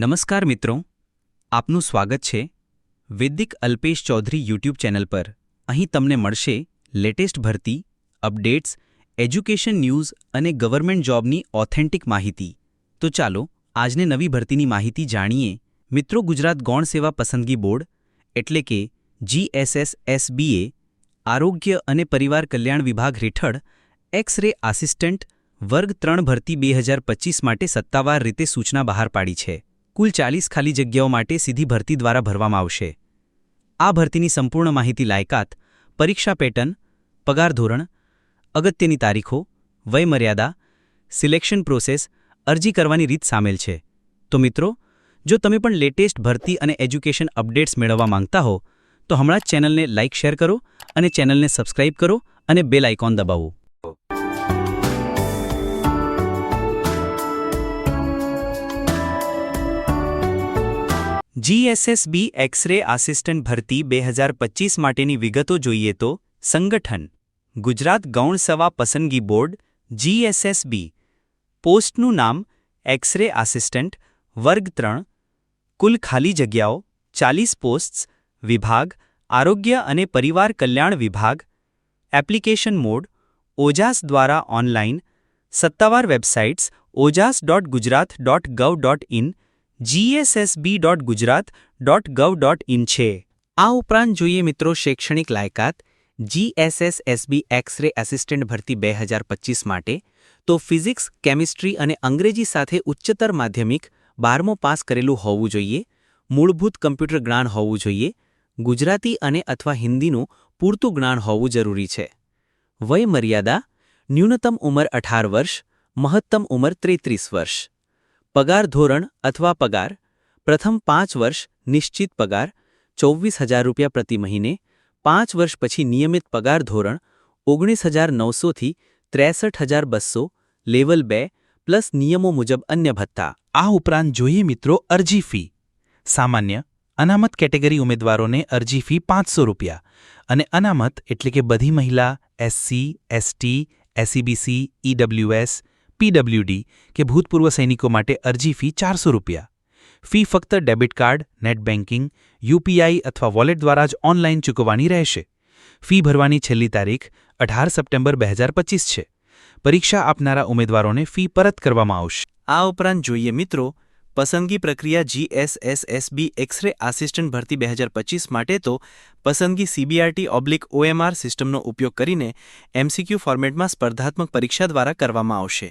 નમસ્કાર મિત્રો, આપનું સ્વાગત છે વૈદિક અલ્પેશ ચૌધરી યુટ્યુબ ચેનલ પર. અહીં તમને મળશે લેટેસ્ટ ભરતી, અપડેટ્સ, એજ્યુકેશન ન્યૂઝ અને ગવર્મેન્ટ જોબની ઓથેન્ટિક માહિતી. તો ચાલો, આજને નવી ભરતીની માહિતી જાણીએ. મિત્રો, ગુજરાત ગૌણ સેવા પસંદગી બોર્ડ, એટલે કે જીએસએસએસબીએ આરોગ્ય અને પરિવાર કલ્યાણ વિભાગ હેઠળ એક્સ રે આસિસ્ટન્ટ વર્ગ ત્રણ ભરતી બે હજાર પચીસ માટે સત્તાવાર રીતે સૂચના બહાર પાડી છે. કુલ ચાલીસ ખાલી જગ્યાઓ માટે સીધી ભરતી દ્વારા ભરવામાં આવશે. આ ભરતીની સંપૂર્ણ માહિતી લાયકાત, પરીક્ષા પેટર્ન, પગાર ધોરણ, અગત્યની તારીખો, વયમર્યાદા, સિલેક્શન પ્રોસેસ, અરજી કરવાની રીત સામેલ છે. તો મિત્રો, જો તમે પણ લેટેસ્ટ ભરતી અને એજ્યુકેશન અપડેટ્સ મેળવવા માંગતા હો, તો હમણાં જ ચેનલને લાઇક શેર કરો અને ચેનલને સબસ્ક્રાઇબ કરો અને બેલ આઇકોન દબાવો. જીએસએસબી એક્સરે આસિસ્ટન્ટ ભરતી બે હજાર પચીસ માટેની વિગતો જોઈએ તો સંગઠન, ગુજરાત ગૌણ સવા પસંદગી બોર્ડ, જીએસએસબી, પોસ્ટનું નામ, એક્સરે આસિસ્ટન્ટ, વર્ગ ત્રણ, કુલ ખાલી જગ્યાઓ, ચાલીસ પોસ્ટ્સ, વિભાગ, આરોગ્ય અને પરિવાર કલ્યાણ વિભાગ, એપ્લિકેશન મોડ, ઓજાસ દ્વારા ઓનલાઇન સત્તાવાર websites, Ojas dot Gujarat dot gov dot in GSSB dot Gujarat dot gov dot in છે. આ ઉપરાંત જોઈએ મિત્રો શૈક્ષણિક લાયકાત જીએસએસએસબી એક્સરે એસિસ્ટન્ટ ભરતી બે હજાર પચીસ માટે, તો ફિઝિક્સ, કેમિસ્ટ્રી અને અંગ્રેજી સાથે ઉચ્ચતર માધ્યમિક બારમો પાસ કરેલું હોવું જોઈએ, મૂળભૂત કમ્પ્યુટર જ્ઞાન હોવું જોઈએ, ગુજરાતી અને અથવા હિન્દીનું પૂરતું જ્ઞાન હોવું જરૂરી છે. વય મર્યાદા ન્યૂનતમ ઉંમર અઢાર વર્ષ, મહત્તમ ઉંમર ત્રેત્રીસ વર્ષ. પગાર ધોરણ અથવા પગાર, પ્રથમ પાંચ વર્ષ નિશ્ચિત પગાર, ચોવીસ હજાર રૂપિયા પ્રતિ મહિને, પાંચ વર્ષ પછી નિયમિત પગાર ધોરણ, ઓગણીસ હજાર નવસોથી ત્રેસઠ હજાર બસો, લેવલ બે, પ્લસ નિયમો મુજબ અન્ય ભથ્થા. આ ઉપરાંત જોઈએ મિત્રો અરજી ફી. સામાન્ય, અનામત કેટેગરી ઉમેદવારોને અરજી ફી પાંચસો રૂપિયા અને અનામત એટલે કે બધી મહિલા, SC, ST, SEBC, EWS PWD કે ભૂતપૂર્વ સૈનિકો માટે અરજી ફી ચારસો રૂપિયા. ફી ફક્ત debit card, net banking UPI અથવા વોલેટ દ્વારા જ ઓનલાઈન ચૂકવવાની રહેશે. ફી ભરવાની છેલ્લી તારીખ અઢાર સપ્ટેમ્બર બે હજાર પચીસ છે. પરીક્ષા આપનારા ઉમેદવારોને ફી પરત કરવામાં આવશે. આ ઉપરાંત જોઈએ મિત્રો, પસંદગી પ્રક્રિયા જીએસએસએસબી એક્સરે આસિસ્ટન્ટ ભરતી બે હજાર પચીસ માટે તો પસંદગી સીબીઆરટી ઓબ્લિક ઓએમઆર સિસ્ટમનો ઉપયોગ કરીને એમસીક્યુ ફોર્મેટમાં સ્પર્ધાત્મક પરીક્ષા દ્વારા કરવામાં આવશે.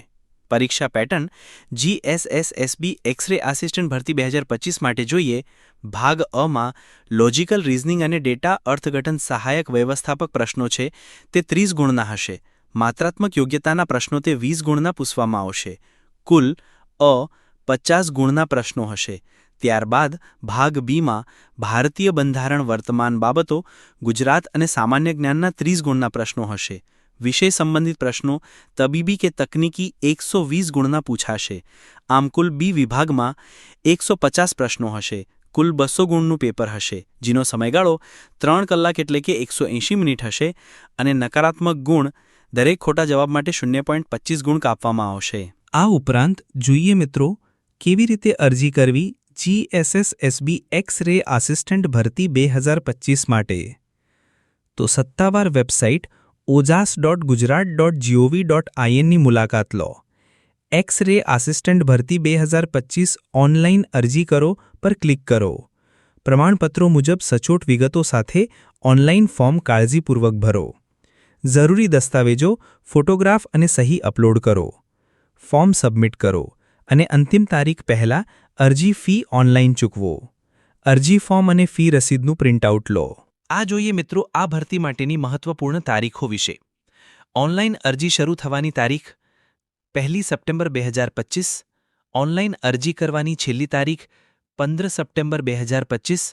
પરીક્ષા પેટર્ન જીએસએસએસબી એક્સરે આસિસ્ટન્ટ ભરતી બે હજાર પચીસ માટે જોઈએ. ભાગ અમાં લોજિકલ રીઝનિંગ અને ડેટા અર્થઘટન સહાયક વ્યવસ્થાપક પ્રશ્નો છે, તે ત્રીસ ગુણના હશે. માત્રાત્મક યોગ્યતાના પ્રશ્નો તે વીસ ગુણના પૂછવામાં આવશે. કુલ અ પચાસ ગુણના પ્રશ્નો હશે. ત્યારબાદ ભાગ બીમાં ભારતીય બંધારણ વર્તમાન બાબતો, ગુજરાત અને સામાન્ય જ્ઞાનના ત્રીસ ગુણના પ્રશ્નો હશે. વિષય સંબંધિત પ્રશ્નો તબીબી કે તકનીકી એકસો ગુણના પૂછાશે. આમ કુલ બી વિભાગમાં એકસો પ્રશ્નો હશે. કુલ બસો ગુણનું પેપર હશે. જેનો સમયગાળો ત્રણ કલાક એટલે કે એકસો મિનિટ હશે અને નકારાત્મક ગુણ દરેક ખોટા જવાબ માટે શૂન્ય ગુણ કાપવામાં આવશે. આ ઉપરાંત જોઈએ મિત્રો, કેવી રીતે અરજી કરવી? જીએસએસએસબી એક્સ રે આસિસ્ટન્ટ ભરતી બે માટે. તો સત્તાવાર website Ojas dot Gujarat dot GOV dot આઈએનની મુલાકાત લો. એક્સ રે આસિસ્ટન્ટ ભરતી બે હજાર પચીસ ઓનલાઇન અરજી કરો પર ક્લિક કરો. પ્રમાણપત્રો મુજબ સચોટ વિગતો સાથે ઓનલાઇન ફોર્મ કાળજીપૂર્વક ભરો. જરૂરી દસ્તાવેજો ફોટોગ્રાફ અને સહી અપલોડ કરો. ફોર્મ સબમિટ કરો અને અંતિમ તારીખ પહેલાં અરજી ફી ઓનલાઇન ચૂકવો. અરજી ફોર્મ અને ફી રસીદનું પ્રિન્ટઆઉટ લો. આ જોઈએ મિત્રો આ ભરતી માટેની મહત્વપૂર્ણ તારીખો વિશે. ઓનલાઈન અરજી શરૂ થવાની તારીખ પહેલી સપ્ટેમ્બર બે હજાર પચીસ, ઓનલાઈન અરજી કરવાની છેલ્લી તારીખ પંદર સપ્ટેમ્બર બે હજાર પચીસ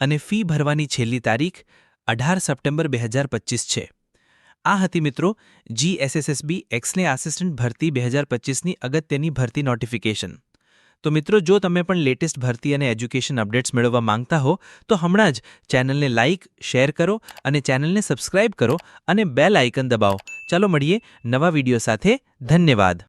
અને ફી ભરવાની છેલ્લી તારીખ અઢાર સપ્ટેમ્બર બે હજાર પચીસ છે. આ હતી મિત્રો જીએસએસએસબી એક્સલે આસિસ્ટન્ટ ભરતી બે હજાર પચીસની અગત્યની ભરતી નોટિફિકેશન તો મિત્રો, જો તમે પણ લેટેસ્ટ ભરતી અને એજ્યુકેશન અપડેટ્સ મેળવવા માંગતા હો, તો હમણાં જ ચેનલને લાઇક શેર કરો અને ચેનલને સબસ્ક્રાઇબ કરો અને બેલ આઇકન દબાવો. ચાલો મળીએ નવા વીડિયો સાથે. ધન્યવાદ.